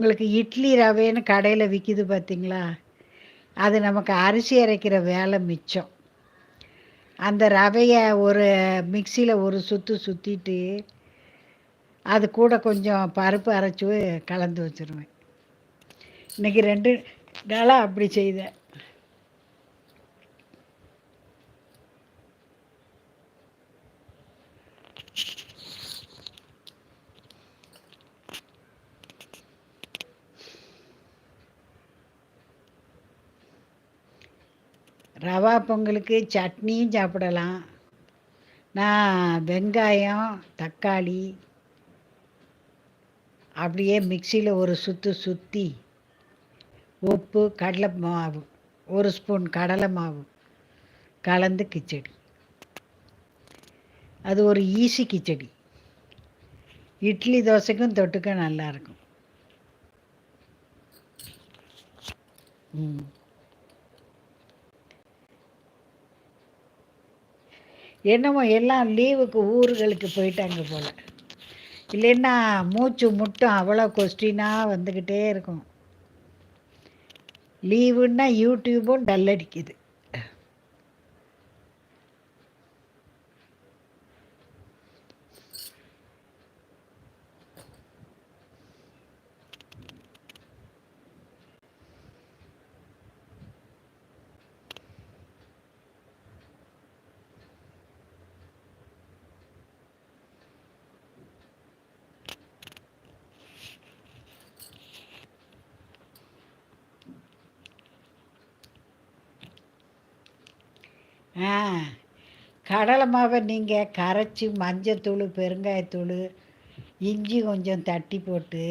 உங்களுக்கு இட்லி ரவைன்னு கடையில் விற்கிது பார்த்தீங்களா அது நமக்கு அரிசி அரைக்கிற வேலை மிச்சம். அந்த ரவையை ஒரு மிக்சியில் ஒரு சுற்று சுற்றிட்டு அது கூட கொஞ்சம் பருப்பு அரைச்சி கலந்து வச்சுருவேன். இன்றைக்கி ரெண்டு நாளாக அப்படி செய்தேன். ரவா பொங்கலுக்கு சட்னியும் சாப்பிடலாம். நான் வெங்காயம் தக்காளி அப்படியே மிக்சியில் ஒரு சுற்று சுற்றி உப்பு கடலை மாவு ஒரு ஸ்பூன் கடலை மாவு கலந்து கிச்சடி. அது ஒரு ஈஸி கிச்சடி. இட்லி தோசைக்கும் தொட்டுக்க நல்லாயிருக்கும் ம். என்னமோ எல்லாம் லீவுக்கு ஊர்களுக்கு போயிட்டாங்க போல். இல்லைன்னா மூச்சு முட்டும் அவ்வளோ கொஸ்டினாக வந்துக்கிட்டே இருக்கும். லீவுன்னா யூடியூபும் டல் அடிக்குது. ஆ கடலை மாவை நீங்கள் கரைச்சி மஞ்சத்தூள் பெருங்காயத்தூள் இஞ்சி கொஞ்சம் தட்டி போட்டு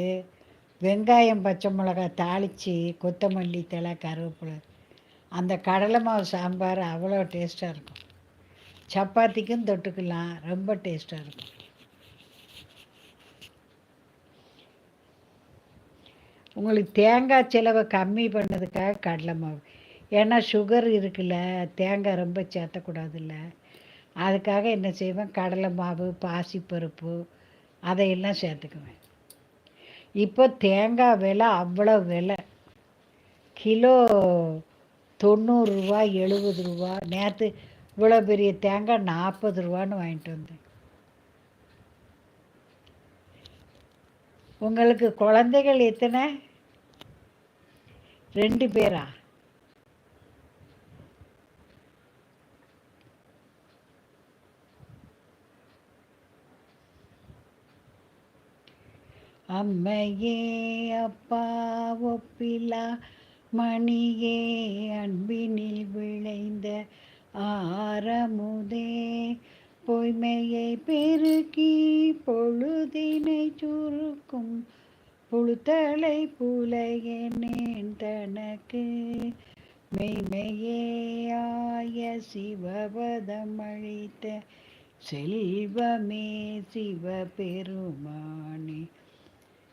வெங்காயம் பச்சை மிளகாய் தாளித்து கொத்தமல்லி தழை கருவேப்பிலை. அந்த கடலை மாவு சாம்பார் அவ்வளோ டேஸ்ட்டாக இருக்கும். சப்பாத்திக்கும் தொட்டுக்கலாம் ரொம்ப டேஸ்ட்டாக இருக்கும். உங்களுக்கு தேங்காய் செலவை கம்மி பண்ணதுக்காக கடலை மாவு. ஏன்னா சுகர் இருக்குல்ல தேங்காய் ரொம்ப சேர்த்தக்கூடாதுல்ல. அதுக்காக என்ன செய்வேன்? கடலை மாவு பாசிப்பருப்பு அதையெல்லாம் சேர்த்துக்குவேன். இப்போ தேங்காய் விலை அவ்வளோ விலை. கிலோ தொண்ணூறுரூவா எழுபது ரூபா. நேற்று இவ்வளோ பெரிய தேங்காய் நாற்பது ரூபான்னு வாங்கிட்டு வந்தேன். உங்களுக்கு குழந்தைகள் எத்தனை? ரெண்டு பேரா? அம்மையே அப்பா ஒப்பிலா மணியே அன்பினில் விளைந்த ஆரமுதே. பொய்மையை பெருக்கி பொழுதினை சுருக்கும் புழுத்தலை புலையனேன் தனக்கு. மெய்மையே ஆய சிவபதம் அழித்த செல்வமே சிவபெருமானே.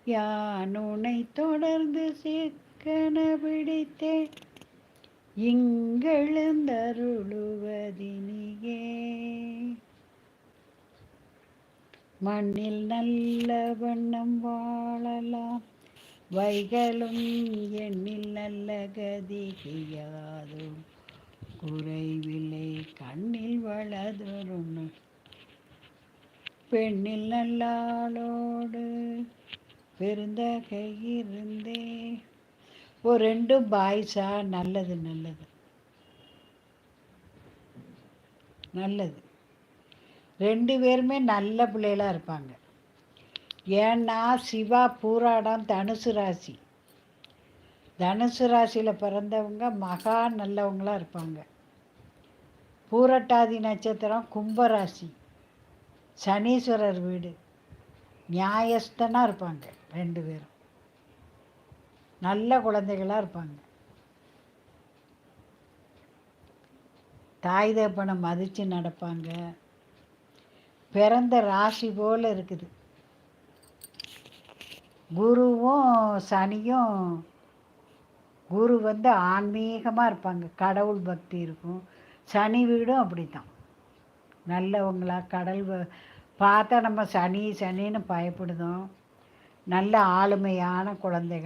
யானுனை தொடர்ந்து சிக்கன பிடித்தேன். இங்கெழுந்தருளுவதினியே. மண்ணில் நல்ல வண்ணம் வாழலாம். வைகளும் எண்ணில் நல்ல கதிகையாதும் குறைவில்லை கண்ணில் வளதொரும் பெண்ணில் நல்லாளோடு விருந்த இருந்தே. ஓ ரெண்டும் பாய்ஸா? நல்லது நல்லது. நல்லது. ரெண்டு பேருமே நல்ல பிள்ளைகளாக இருப்பாங்க. ஏன்னா சிவா பூராடம் தனுசு ராசி. தனுசு ராசியில் பிறந்தவங்க மகா நல்லவங்களாக இருப்பாங்க. பூரட்டாதி நட்சத்திரம் கும்பராசி. சனீஸ்வரர் வீடு. நியாயஸ்தனாக இருப்பாங்க. ரெண்டு பேரும். நல்ல குழந்தைகளாக இருப்பாங்க. தாய் தப்பனை மதித்து நடப்பாங்க. பிறந்த ராசி போல் இருக்குது. குருவும் சனியும் குரு வந்து ஆன்மீகமாக இருப்பாங்க. கடவுள் பக்தி இருக்கும். சனி வீடும் அப்படித்தான். நல்லவங்களா கடல் பார்த்தா நம்ம சனி சனின்னு பயப்படுதோம். நல்ல ஆளுமையான குழந்தைகள்.